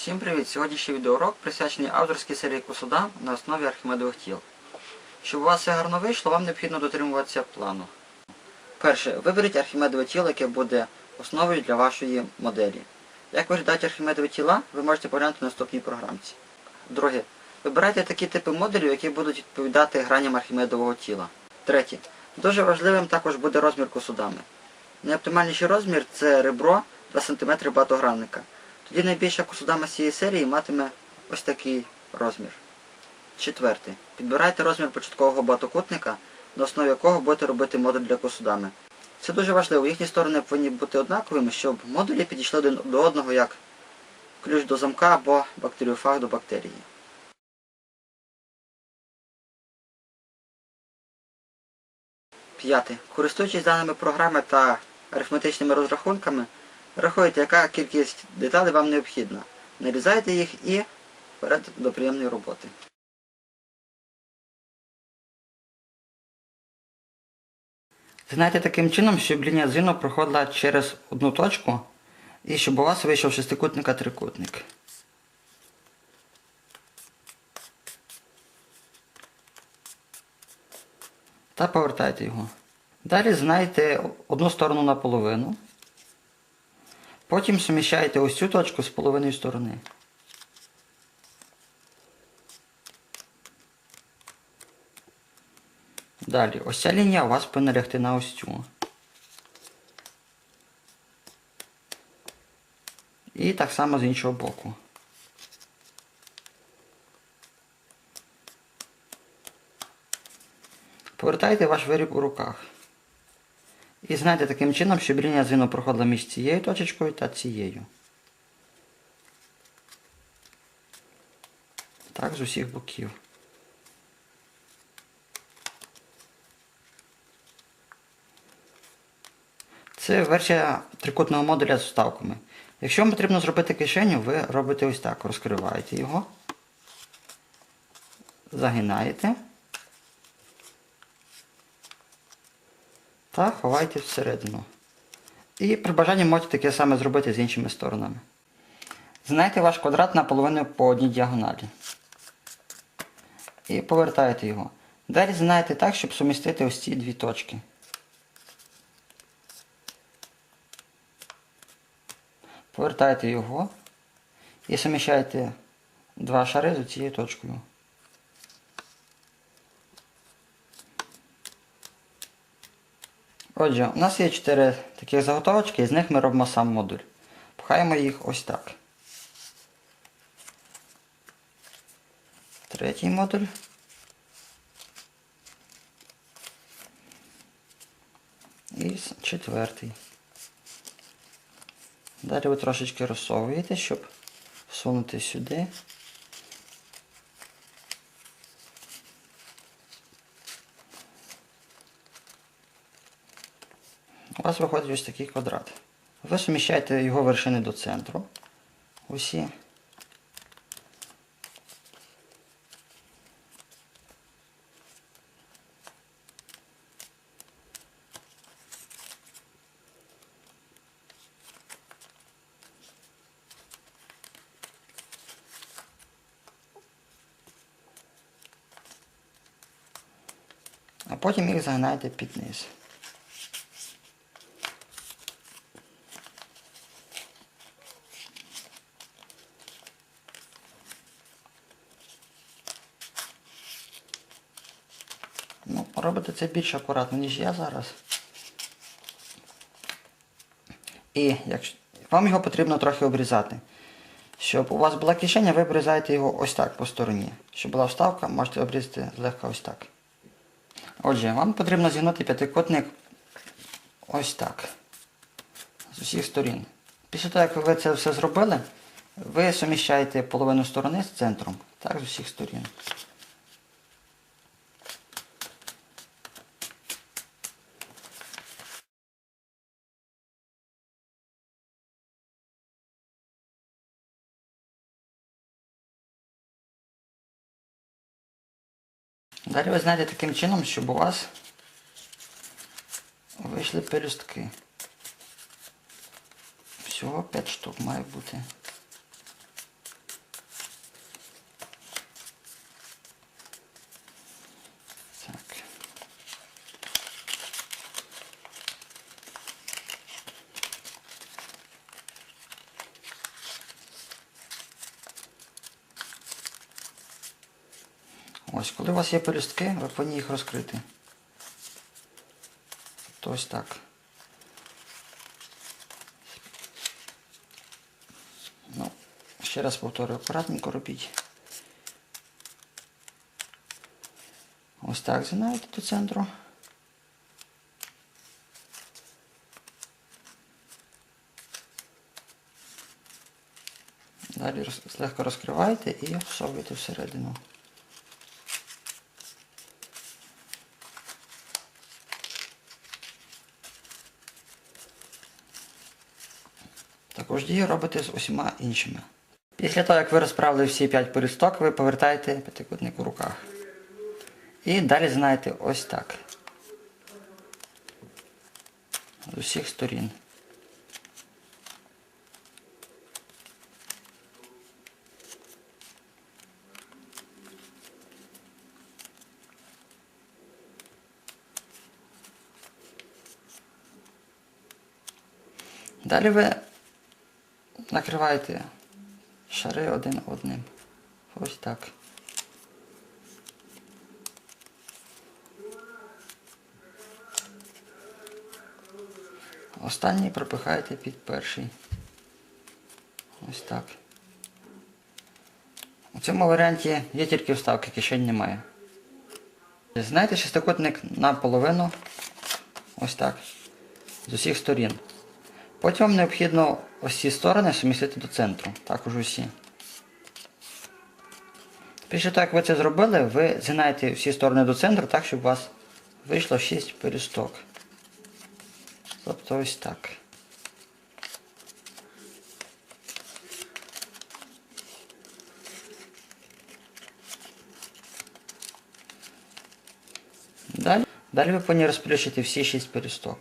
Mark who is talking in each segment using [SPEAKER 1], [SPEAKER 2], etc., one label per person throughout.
[SPEAKER 1] Всім привіт! Сьогоднішній відеоурок присвячений авторській серії Кусуда на основі архімедових тіл. Щоб у вас все гарно вийшло, вам необхідно дотримуватися плану. Перше, виберіть архімедове тіло, яке буде основою для вашої моделі. Як виглядають архімедові тіла, ви можете поглянути в наступній програмці. Друге, вибирайте такі типи модулів, які будуть відповідати граням архімедового тіла. Третє, дуже важливим також буде розмір кусудами. Найоптимальніший розмір це ребро 2 см багатогранника. Тоді найбільша кусудама з цієї серії матиме ось такий розмір. Четверте. Підбирайте розмір початкового багатокутника, на основі якого будете робити модуль для кусудами. Це дуже важливо, їхні сторони повинні бути однаковими, щоб модулі підійшли один до одного як ключ до замка або бактеріофаг до бактерії. П'яте. Користуючись даними програми та арифметичними розрахунками, рахуйте, яка кількість деталей вам необхідна. Нарізайте їх і вперед до приємної роботи. Знайте таким чином, щоб лінія згину проходила через одну точку і щоб у вас вийшов шестикутника трикутник. Та повертайте його. Далі знайте одну сторону на половину. Потім суміщаєте ось цю точку з половиною сторони. Далі, ось ця лінія у вас повинна лягти на ось цю. І так само з іншого боку. Повертайте ваш виріб у руках. І знайте таким чином, щоб лінія звіну проходила між цією точечкою та цією. Так, з усіх боків. Це версія трикутного модуля з вставками. Якщо вам потрібно зробити кишеню, ви робите ось так. Розкриваєте його, загинаєте та ховаєте всередину. І при бажанні можете таке саме зробити з іншими сторонами. Знайте ваш квадрат наполовину по одній діагоналі. І повертаєте його. Далі знаєте так, щоб сумістити ось ці дві точки. Повертаєте його і суміщаєте два шари з цією точкою. Отже, у нас є чотири таких заготовочки, і з них ми робимо сам модуль. Пхаємо їх ось так. Третій модуль. І четвертий. Далі ви трошечки розсовуєте, щоб всунути сюди. Вас виходить ось такий квадрат. Ви суміщаєте його вершини до центру. Усі. А потім їх загинаєте під низ. Робите це більш акуратно, ніж я зараз. І якщо вам його потрібно трохи обрізати. Щоб у вас була кишеня, ви обрізаєте його ось так по стороні. Щоб була вставка, можете обрізати злегка ось так. Отже, вам потрібно зігнути п'ятикутник ось так. З усіх сторін. Після того, як ви це все зробили, ви суміщаєте половину сторони з центром. Так, з усіх сторін. Далі ви знаєте таким чином, щоб у вас вийшли пелюстки. Всього 5 штук має бути. Ось, коли у вас є пелюстки, ви повинні їх розкрити. То ось так. Ну, ще раз повторюю, акуратненько робіть. Ось так згинаєте до центру. Далі злегка розкриваєте і всовуєте всередину. Також дію робите з усіма іншими. Після того, як ви розправили всі 5 пересток, ви повертаєте п'ятикутник у руках. І далі знаєте ось так. З усіх сторін. Далі ви накриваєте шари один одним. Ось так. Останній пропихаєте під перший. Ось так. У цьому варіанті є тільки вставки, кишень немає. Знаєте, шестикутник наполовину. Ось так. З усіх сторін. Потім необхідно ось сторони сумістити до центру. Також усі. Після того, як ви це зробили, ви згинаєте всі сторони до центру так, щоб у вас вийшло 6 пелюсток. Тобто ось так. Далі, далі ви повинні розплющити всі 6 пелюсток.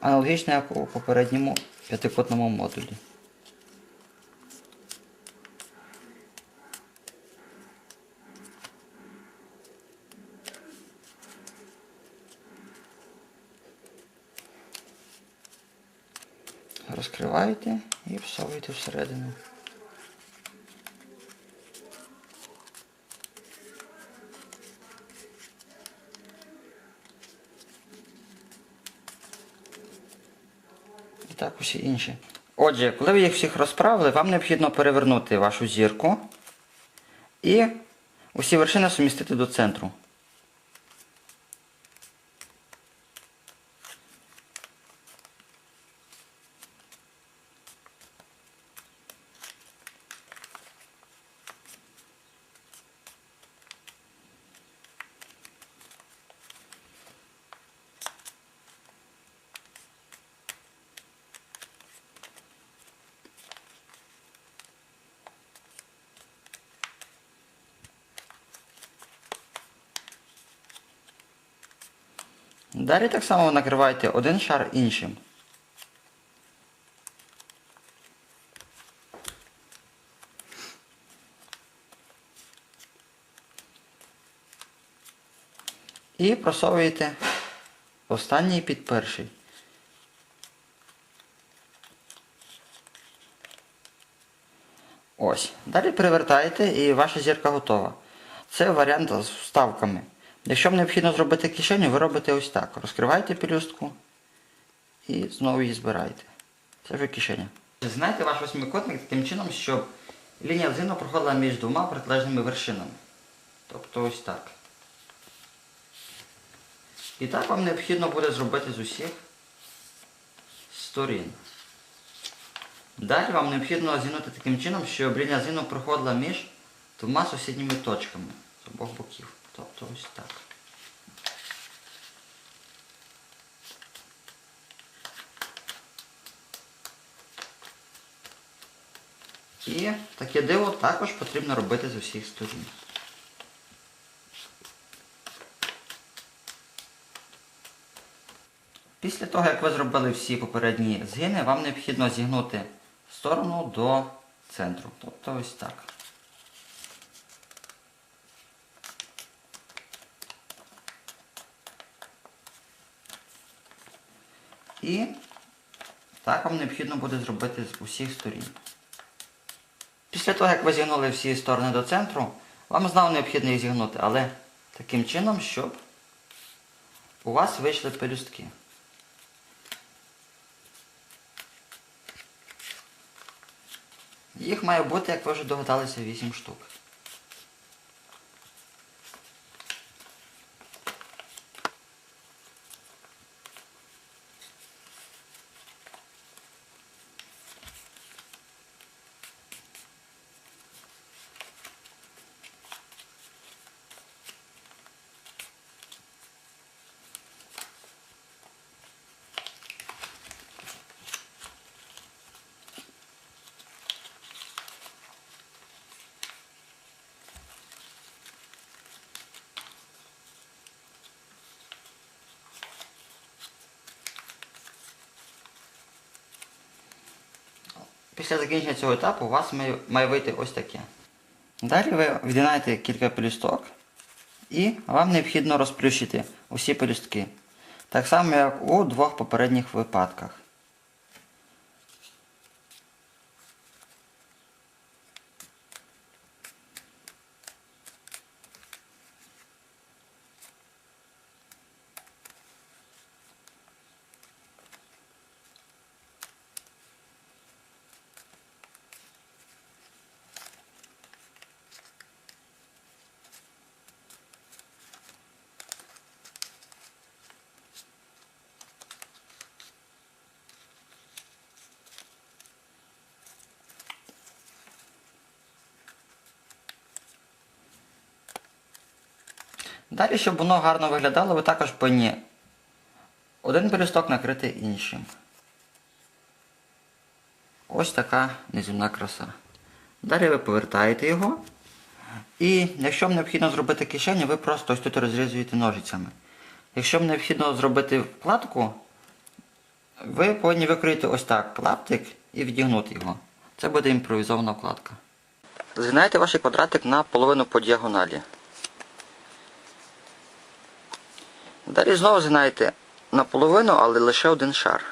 [SPEAKER 1] Аналогічно як у попередньому п'ятикутному модулі. Розкриваєте і всовуєте всередину. Так усі інші. Отже, коли ви їх всіх розправили, вам необхідно перевернути вашу зірку і усі вершини сумістити до центру. Далі так само накривайте один шар іншим. І просовуєте останній під перший. Ось. Далі перевертаєте і ваша зірка готова. Це варіант з вставками. Якщо вам необхідно зробити кишеню, ви робите ось так. Розкриваєте пелюстку і знову її збираєте. Це вже кишеня. Знаєте ваш восьмикутник таким чином, щоб лінія згину проходила між двома протилежними вершинами. Тобто ось так. І так вам необхідно буде зробити з усіх сторін. Далі вам необхідно зігнути таким чином, щоб лінія згину проходила між двома сусідніми точками з обох боків. Тобто ось так. І таке диво також потрібно робити з усіх сторін. Після того, як ви зробили всі попередні згини, вам необхідно зігнути сторону до центру. Тобто ось так. І так вам необхідно буде зробити з усіх сторін. Після того, як ви зігнули всі сторони до центру, Вам знову необхідно їх зігнути, але таким чином, щоб у вас вийшли пелюстки. Їх має бути, як ви вже догадалися, 8 штук. Після закінчення цього етапу у вас має, вийти ось таке. Далі ви від'єднаєте кілька пелюсток і вам необхідно розплющити усі пелюстки. Так само, як у двох попередніх випадках. Далі, щоб воно гарно виглядало, ви також повинні один пелюсток накрити іншим. Ось така неземна краса. Далі ви повертаєте його. І якщо вам необхідно зробити кишеню, ви просто ось тут розрізуєте ножицями. Якщо вам необхідно зробити вкладку, ви повинні викроїти ось так клаптик і відігнути його. Це буде імпровізована вкладка. Згинайте ваш квадратик на половину по діагоналі. Далі знову згинаєте наполовину, але лише один шар.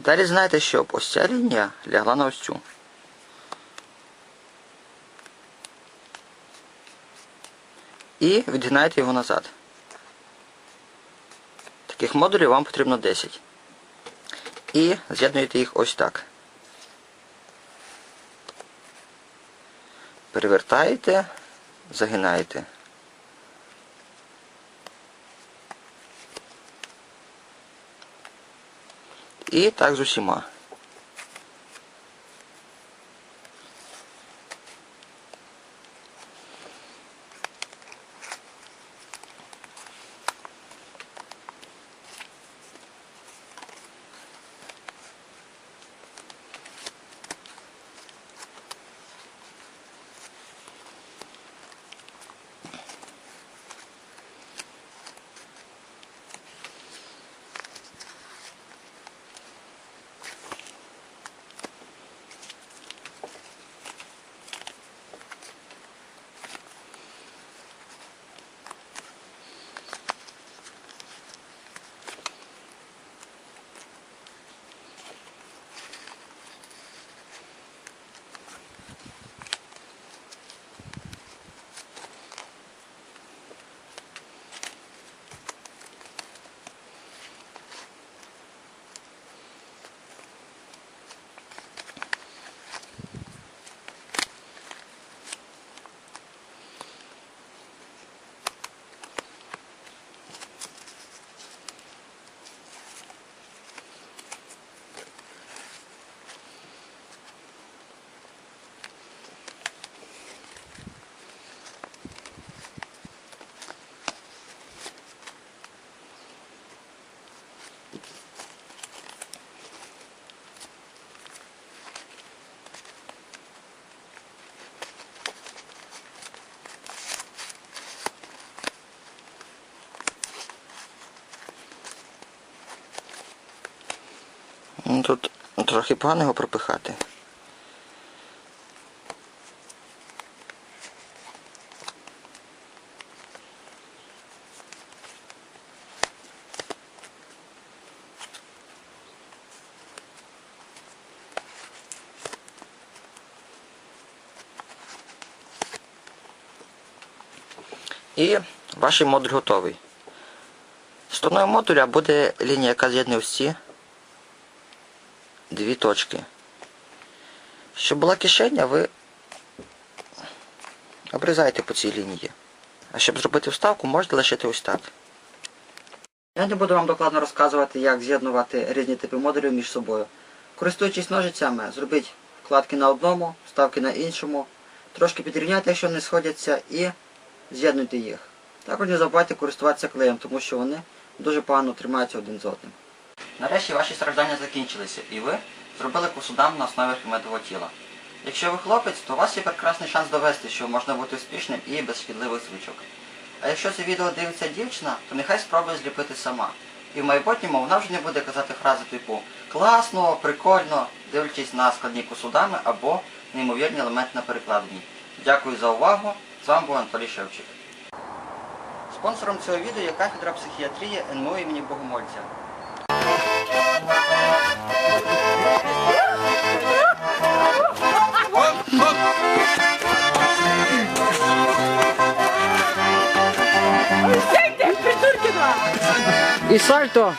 [SPEAKER 1] Далі знаєте, щоб ось ця лінія лягла на ось цю. І відгинаєте його назад. Таких модулів вам потрібно 10. І з'єднуєте їх ось так. Перевертаєте, загинаєте. І так з усіма. трохи його пропихати. І ваш модуль готовий. Стороною модуля буде лінія, яка з'єднує всі дві точки. Щоб була кишеня, ви обрізаєте по цій лінії. А щоб зробити вставку, можете лишити ось так. Я не буду вам докладно розказувати, як з'єднувати різні типи модулів між собою. Користуючись ножицями, зробіть вкладки на одному, вставки на іншому, трошки підрівняйте, якщо не сходяться, і з'єднуйте їх. Також не забувайте користуватися клеєм, тому що вони дуже погано тримаються один з одним. Нарешті ваші страждання закінчилися, і ви зробили косудам на основі архімедового тіла. Якщо ви хлопець, то у вас є прекрасний шанс довести, що можна бути успішним і без шкідливих звичок. А якщо це відео дивиться дівчина, то нехай спробує зліпити сама. І в майбутньому вона вже не буде казати фрази типу класно, прикольно, дивлячись на складні косудами або неймовірні елементи на перекладині. Дякую за увагу. З вами був Анатолій Шевчик. Спонсором цього відео є кафедра психіатрії НМУ імені Богомольця.
[SPEAKER 2] І сальто.